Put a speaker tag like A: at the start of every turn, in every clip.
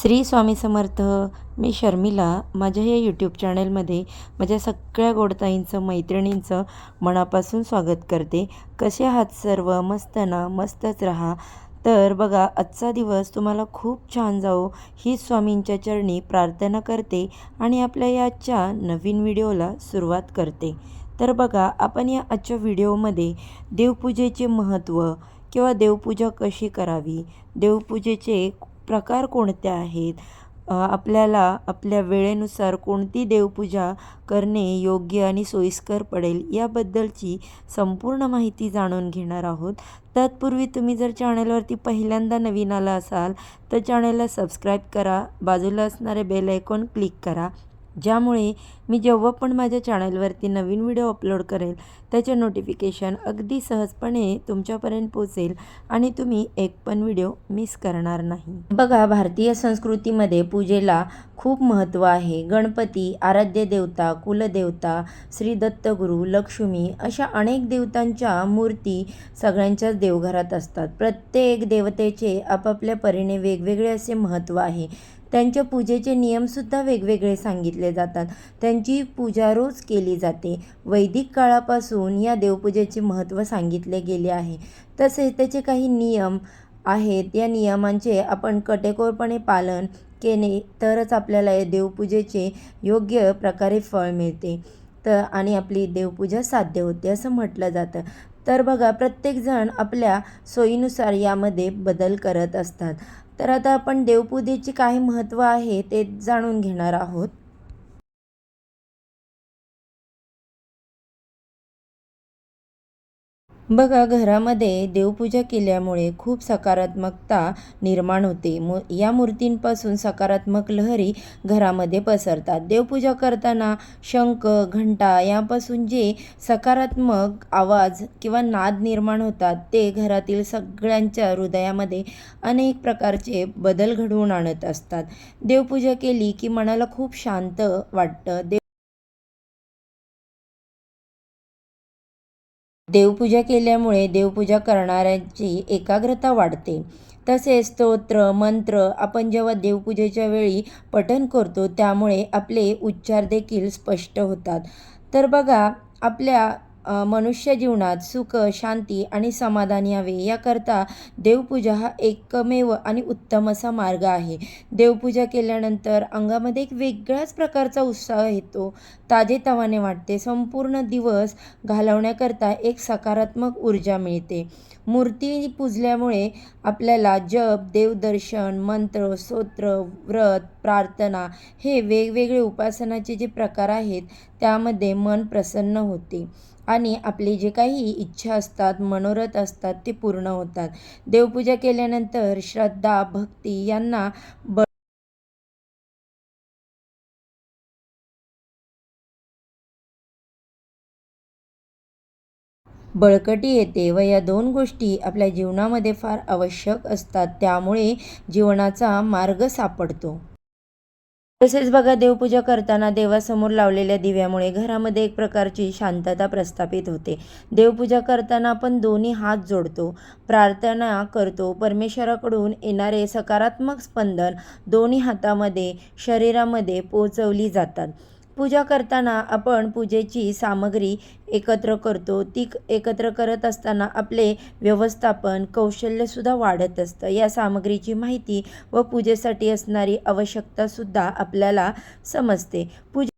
A: श्री स्वामी समर्थ मी शर्मिला माझ्या या यूट्यूब चॅनेलमध्ये माझ्या सगळ्या गोडताईंचं मैत्रिणींचं मनापासून स्वागत करते कसे आहात सर्व मस्त ना मस्तच राहा तर बघा आजचा दिवस तुम्हाला खूप छान जाओ ही स्वामींच्या चरणी प्रार्थना करते आणि आपल्या या आजच्या नवीन व्हिडिओला सुरुवात करते तर बघा आपण या आजच्या व्हिडिओमध्ये देवपूजेचे महत्त्व किंवा देवपूजा कशी करावी देवपूजेचे प्रकार कोणते आहेत आपल्याला आपल्या वेळेनुसार कोणती देवपूजा करणे योग्य आणि सोयीस्कर पडेल याबद्दलची संपूर्ण माहिती जाणून घेणार आहोत तत्पूर्वी तुम्ही जर चॅनलवरती पहिल्यांदा नवीन आला असाल तर चॅनेलला सबस्क्राईब करा बाजूला असणारे बेल आयकॉन क्लिक करा ज्यामुळे मी जेव्हा पण माझ्या चॅनलवरती नवीन व्हिडिओ अपलोड करेल त्याचे नोटिफिकेशन अगदी सहजपणे तुमच्यापर्यंत पोचेल आणि तुम्ही एक पण व्हिडिओ मिस करणार नाही बघा भारतीय संस्कृतीमध्ये पूजेला खूप महत्त्व आहे गणपती आराध्य देवता कुलदेवता श्री दत्तगुरू लक्ष्मी अशा अनेक देवतांच्या मूर्ती सगळ्यांच्याच देवघरात असतात प्रत्येक देवतेचे आपापल्या परीने वेगवेगळे असे महत्त्व आहे त्यांच्या पूजेचे नियमसुद्धा वेगवेगळे सांगितले जातात त्यांची पूजा रोज केली जाते वैदिक काळापासून या देवपूजेचे महत्त्व सांगितले गेले आहे तसेच त्याचे काही नियम आहेत या नियमांचे आपण कटेकोरपणे पालन केले तरच आपल्याला या देवपूजेचे योग्य प्रकारे फळ मिळते तर आणि आपली देवपूजा साध्य होते असं म्हटलं जातं तर बघा प्रत्येकजण आपल्या सोयीनुसार यामध्ये बदल करत असतात तर आता आपण देवपूजेची काही महत्त्व आहे ते जाणून घेणार आहोत बघा घरामध्ये देवपूजा केल्यामुळे खूप सकारात्मकता निर्माण होते मु या मूर्तींपासून सकारात्मक लहरी घरामध्ये पसरतात देवपूजा करताना शंख घंटा यापासून जे सकारात्मक आवाज किंवा नाद निर्माण होतात ते घरातील सगळ्यांच्या हृदयामध्ये अनेक प्रकारचे बदल घडवून आणत असतात देवपूजा केली की मनाला खूप शांत वाटतं देव
B: देवपूजा केल्यामुळे
A: देवपूजा करणाऱ्यांची एकाग्रता वाढते तसेच स्तोत्र मंत्र आपण जेव्हा देवपूजेच्या वेळी पठन करतो त्यामुळे आपले उच्चार देखील स्पष्ट होतात तर बघा आपल्या मनुष्य जीवनात सुख शांती आणि समाधान यावे याकरता देवपूजा हा एकमेव आणि उत्तम असा मार्ग आहे देवपूजा केल्यानंतर अंगामध्ये एक वेगळाच प्रकारचा उत्साह येतो ताजेतवाने वाटते संपूर्ण दिवस घालवण्याकरता एक सकारात्मक ऊर्जा मिळते मूर्ती पूजल्यामुळे आपल्याला जप देवदर्शन मंत्र स्तोत्र व्रत प्रार्थना हे वेगवेगळे उपासनाचे जे प्रकार आहेत त्यामध्ये मन प्रसन्न होते आणि आपले जे काही इच्छा असतात मनोरथ असतात ते पूर्ण होतात देवपूजा केल्यानंतर श्रद्धा भक्ती यांना
B: ब बळकटी येते व या
A: दोन गोष्टी आपल्या जीवनामध्ये फार आवश्यक असतात त्यामुळे जीवनाचा मार्ग सापडतो तसेच बघा देवपूजा करताना देवासमोर लावलेल्या दिव्यामुळे घरामध्ये एक प्रकारची शांतता प्रस्थापित होते देवपूजा करताना आपण दोन्ही हात जोडतो प्रार्थना करतो परमेश्वराकडून येणारे सकारात्मक स्पंदन दोन्ही हातामध्ये शरीरामध्ये पोचवली जातात पूजा करताना आपण पूजेची सामग्री एकत्र करतो ती एकत्र करत असताना आपले व्यवस्थापन कौशल्यसुद्धा वाढत असतं या सामग्रीची माहिती व पूजेसाठी असणारी आवश्यकतासुद्धा आपल्याला समजते पूजा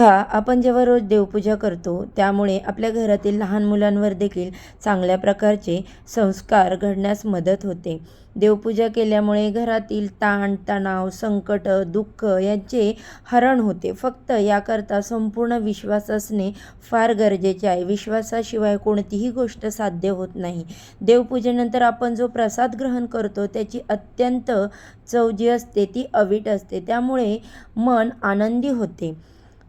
B: हा आपण जेव्हा रोज
A: देवपूजा करतो त्यामुळे आपल्या घरातील लहान मुलांवर देखील चांगल्या प्रकारचे संस्कार घडण्यास मदत होते देवपूजा केल्यामुळे घरातील ताण तणाव संकट दुःख यांचे हरण होते फक्त याकरता संपूर्ण विश्वास असणे फार गरजेचे आहे विश्वासाशिवाय कोणतीही गोष्ट साध्य होत नाही देवपूजेनंतर आपण जो प्रसाद ग्रहण करतो त्याची अत्यंत चव जी असते ती अवीट असते त्यामुळे मन आनंदी होते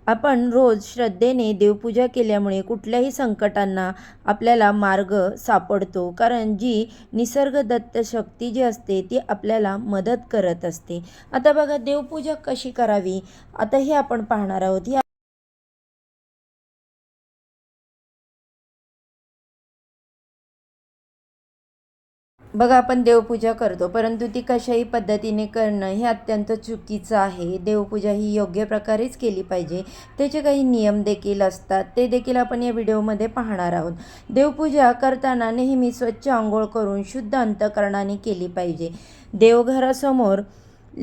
A: आपण रोज श्रद्धेने देवपूजा केल्यामुळे कुठल्याही संकटांना आपल्याला मार्ग सापडतो कारण जी निसर्गदत्त शक्ती जी असते ती आपल्याला मदत करत असते आता बघा देवपूजा कशी करावी आता हे आपण पाहणार आहोत या बघा आपण देवपूजा करतो परंतु ती कशाही पद्धतीने करणं हे अत्यंत चुकीचं आहे देवपूजा ही योग्य प्रकारेच केली पाहिजे त्याचे काही नियम देखील असतात ते देखील आपण या व्हिडिओमध्ये पाहणार आहोत देवपूजा करताना नेहमी स्वच्छ आंघोळ करून शुद्ध अंतकरणाने केली पाहिजे देवघरासमोर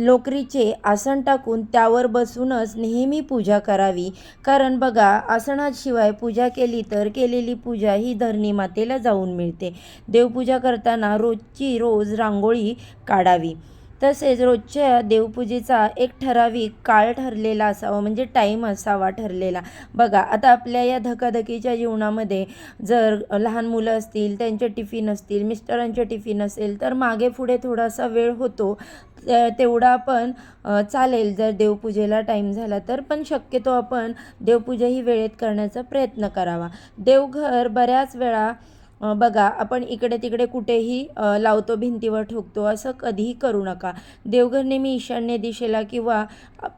A: लोकरीचे आसन टाकून त्यावर बसूनच नेहमी पूजा करावी कारण बघा आसनाशिवाय पूजा केली तर केलेली पूजा ही धरणी मातेला जाऊन मिळते देवपूजा करताना रोजची रोज रांगोळी काढावी तसेच रोजच्या देवपूजेचा एक ठराविक काळ ठरलेला असावा म्हणजे टाईम असावा ठरलेला बघा आता आपल्या या धकाधकीच्या जीवनामध्ये जर लहान मुलं असतील त्यांचे टिफिन असतील मिस्टरांचे टिफिन असेल तर मागे पुढे थोडासा वेळ होतो तेवढा पण चालेल जर देवपूजेला टाईम झाला तर पण शक्यतो आपण देवपूजा ही वेळेत करण्याचा प्रयत्न करावा देवघर बऱ्याच वेळा बघा आपण इकडे तिकडे कुठेही लावतो भिंतीवर ठोकतो असं कधीही करू नका देवघर नेहमी ईशान्य दिशेला किंवा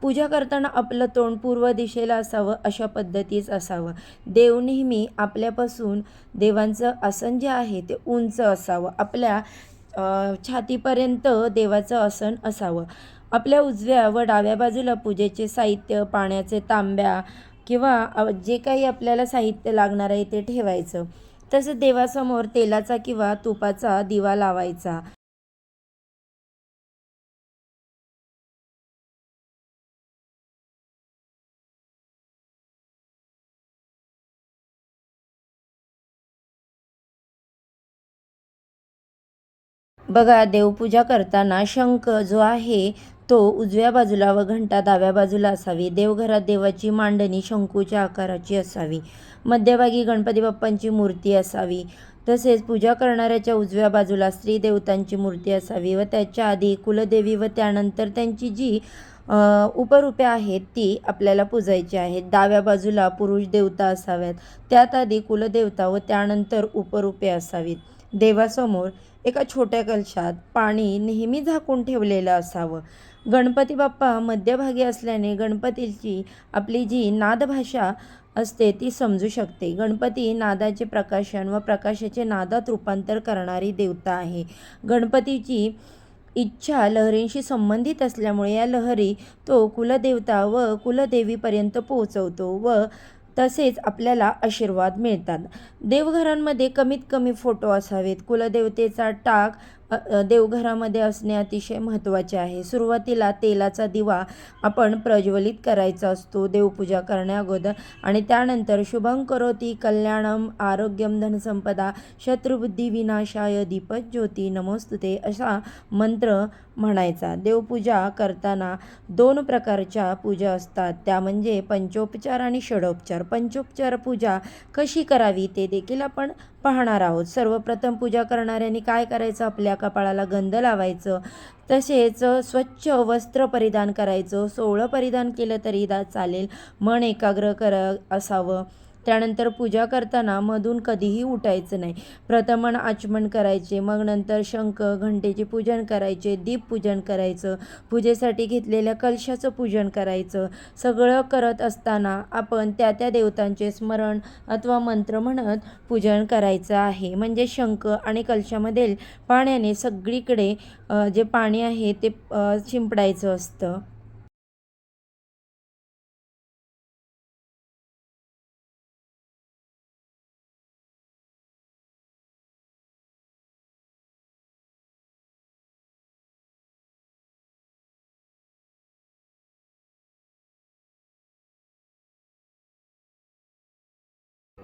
A: पूजा करताना आपलं तोंड पूर्व दिशेला असावं अशा पद्धतीच असावं देव नेहमी आपल्यापासून देवांचं आसन जे आहे ते उंच असावं आपल्या छातीपर्यंत देवाचं आसन असावं आपल्या उजव्या व डाव्या बाजूला पूजेचे साहित्य पाण्याचे तांब्या किंवा जे काही आपल्याला साहित्य लागणार आहे ते ठेवायचं तसंच देवासमोर तेलाचा किंवा
B: तुपाचा दिवा लावायचा
A: बघा देवपूजा करताना शंख जो आहे तो उजव्या बाजूला व घंटा डाव्या बाजूला असावी देवघरात देवाची मांडणी शंकूच्या आकाराची असावी मध्यभागी गणपती बाप्पांची मूर्ती असावी तसेच पूजा करणाऱ्याच्या उजव्या बाजूला स्त्री देवतांची मूर्ती असावी व त्याच्या आधी कुलदेवी व त्यानंतर त्यांची जी उपरूपे आहेत ती आपल्याला पूजायची आहेत डाव्या बाजूला पुरुष देवता असाव्यात त्यात आधी कुलदेवता व त्यानंतर उपरूपे असावीत देवासमोर एका छोट्या कलशात पाणी नेहमी झाकून ठेवलेलं असावं गणपती बाप्पा मध्यभागी असल्याने गणपतीची आपली जी नादभाषा असते ती समजू शकते गणपती नादाचे प्रकाशन व प्रकाशाचे नादात रूपांतर करणारी देवता आहे गणपतीची इच्छा लहरींशी संबंधित असल्यामुळे या लहरी तो कुलदेवता व कुलदेवीपर्यंत पोहोचवतो व तसेच आपल्याला आशीर्वाद मिळतात देवघरांमध्ये कमीत कमी फोटो असावेत कुलदेवतेचा टाक देवघरामध्ये असणे अतिशय महत्त्वाचे आहे सुरुवातीला तेलाचा दिवा आपण प्रज्वलित करायचा असतो देवपूजा करण्याअगोदर आणि त्यानंतर शुभं करोती कल्याणम आरोग्यम धनसंपदा शत्रुबुद्धी विनाशाय दीपक ज्योती नमोस्तुते असा मंत्र म्हणायचा देवपूजा करताना दोन प्रकारच्या पूजा असतात त्या म्हणजे पंचोपचार आणि षडोपचार पंचोपचार पूजा कशी करावी ते देखील आपण पाहणार आहोत सर्वप्रथम पूजा करणाऱ्यांनी काय करायचं आपल्या कपाळाला गंध लावायचं तसेच स्वच्छ वस्त्र परिधान करायचं सोळं परिधान केलं तरी दा चालेल मन एकाग्र कर असावं त्यानंतर पूजा करताना मधून कधीही उठायचं नाही प्रथमण आचमन करायचे मग नंतर शंख घंटेचे पूजन करायचे पूजन करायचं पूजेसाठी घेतलेल्या कलशाचं पूजन करायचं सगळं करत असताना आपण त्या त्या देवतांचे स्मरण अथवा मंत्र म्हणत पूजन करायचं आहे म्हणजे शंख आणि कलशामधील पाण्याने सगळीकडे जे पाणी आहे ते शिंपडायचं असतं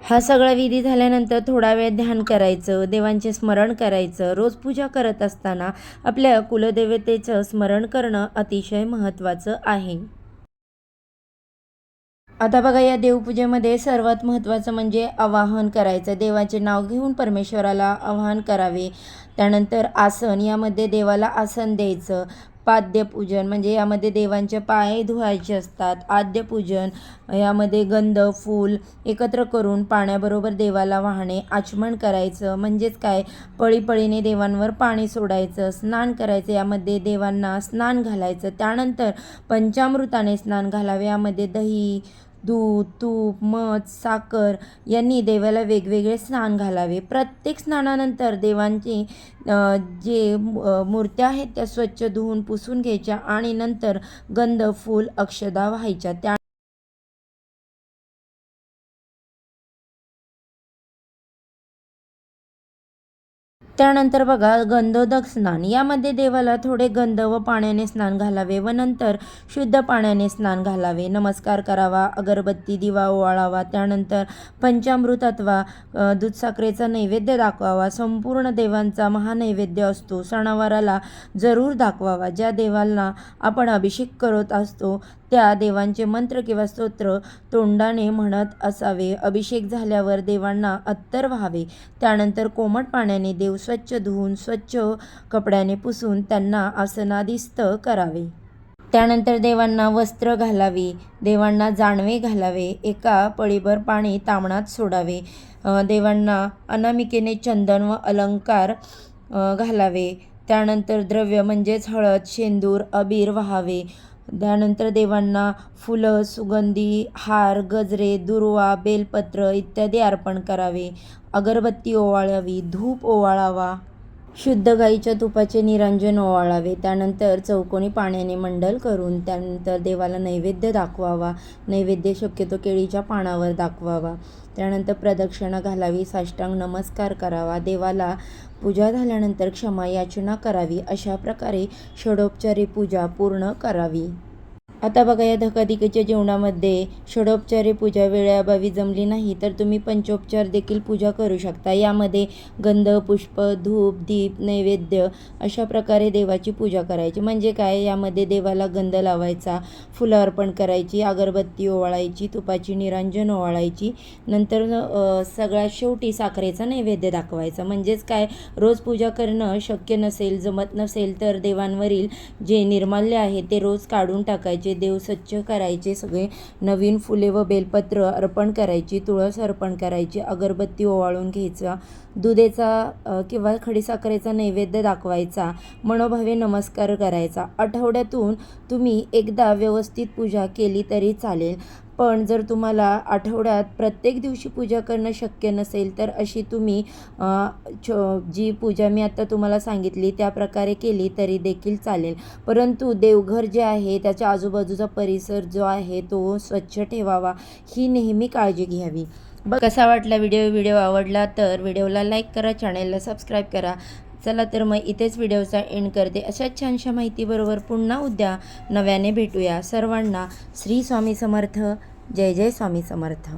A: हा सगळा विधी झाल्यानंतर थोडा वेळ ध्यान करायचं देवांचे स्मरण करायचं रोज पूजा करत असताना आपल्या कुलदेवतेचं स्मरण करणं अतिशय महत्त्वाचं आहे आता बघा या देवपूजेमध्ये सर्वात महत्त्वाचं म्हणजे आवाहन करायचं देवाचे नाव घेऊन परमेश्वराला आवाहन करावे त्यानंतर आसन यामध्ये देवाला आसन द्यायचं पाद्यपूजन म्हणजे यामध्ये देवांचे पाय धुवायचे असतात आद्यपूजन यामध्ये गंध फूल एकत्र करून पाण्याबरोबर देवाला वाहणे आचमन करायचं म्हणजेच काय पळीपळीने देवांवर पाणी सोडायचं स्नान करायचं यामध्ये देवांना स्नान घालायचं त्यानंतर पंचामृताने स्नान घालावे यामध्ये दही दूध तूप मध साखर यांनी देवाला वेगवेगळे स्नान घालावे प्रत्येक स्नानानंतर देवांची जे मूर्त्या आहेत त्या स्वच्छ धुवून पुसून घ्यायच्या आणि नंतर गंध फूल अक्षदा व्हायच्या त्या त्यानंतर बघा गंधोदक स्नान यामध्ये देवाला थोडे गंध व पाण्याने स्नान घालावे व नंतर शुद्ध पाण्याने स्नान घालावे नमस्कार करावा अगरबत्ती दिवा ओवाळावा त्यानंतर पंचामृत अथवा दूधसाखरेचा नैवेद्य दाखवावा संपूर्ण देवांचा महानैवेद्य असतो सणावाराला जरूर दाखवावा ज्या देवाला आपण अभिषेक करत असतो त्या देवांचे मंत्र किंवा स्तोत्र तोंडाने म्हणत असावे अभिषेक झाल्यावर देवांना अत्तर व्हावे त्यानंतर कोमट पाण्याने देव स्वच्छ धुवून स्वच्छ कपड्याने पुसून त्यांना आसनादिस्त करावे त्यानंतर देवांना वस्त्र घालावे देवांना जाणवे घालावे एका पळीभर पाणी तांबणात सोडावे देवांना अनामिकेने चंदन व अलंकार घालावे त्यानंतर द्रव्य म्हणजेच हळद शेंदूर अबीर व्हावे त्यानंतर देवांना फुलं सुगंधी हार गजरे दुर्वा बेलपत्र इत्यादी अर्पण करावे अगरबत्ती ओवाळावी धूप ओवाळावा शुद्ध गाईच्या तुपाचे निरंजन ओवाळावे त्यानंतर चौकोनी पाण्याने मंडल करून त्यानंतर देवाला नैवेद्य दाखवावा नैवेद्य शक्यतो केळीच्या पानावर दाखवावा त्यानंतर प्रदक्षिणा घालावी साष्टांग नमस्कार करावा देवाला पूजा झाल्यानंतर क्षमा याचना करावी अशा प्रकारे षडोपचारी पूजा पूर्ण करावी आता बघा या धकाधिकेच्या जेवणामध्ये षडोपचारे पूजा वेळेअभावी जमली नाही तर तुम्ही पंचोपचार देखील पूजा करू शकता यामध्ये गंध पुष्प धूप दीप नैवेद्य अशा प्रकारे देवाची पूजा करायची म्हणजे काय यामध्ये देवाला गंध लावायचा फुलं अर्पण करायची अगरबत्ती ओवाळायची तुपाची निरांजन ओवाळायची नंतर सगळ्यात शेवटी साखरेचा नैवेद्य दाखवायचा म्हणजेच काय रोज पूजा करणं शक्य नसेल जमत नसेल तर देवांवरील जे निर्माल्य आहे ते रोज काढून टाकायचे देव स्वच्छ करायचे सगळे नवीन फुले व बेलपत्र अर्पण करायची तुळस अर्पण करायची अगरबत्ती ओवाळून घ्यायचा दुधेचा किंवा खडीसाखरेचा नैवेद्य दाखवायचा मनोभावे नमस्कार करायचा आठवड्यातून तुम्ही एकदा व्यवस्थित पूजा केली तरी चालेल पण जर तुम्हाला आठवड्यात प्रत्येक दिवशी पूजा करणं शक्य नसेल तर अशी तुम्ही जी पूजा मी आत्ता तुम्हाला सांगितली त्या प्रकारे केली तरी देखील चालेल परंतु देवघर जे आहे त्याच्या आजूबाजूचा परिसर जो आहे तो स्वच्छ ठेवावा ही नेहमी काळजी घ्यावी बघ कसा वाटला व्हिडिओ व्हिडिओ आवडला तर व्हिडिओला लाईक करा चॅनेलला सबस्क्राईब करा चला तर मग इथेच व्हिडिओचा एंड करते अशाच छानशा माहितीबरोबर पुन्हा उद्या नव्याने भेटूया सर्वांना श्री स्वामी समर्थ जय जय स्वामी समर्थ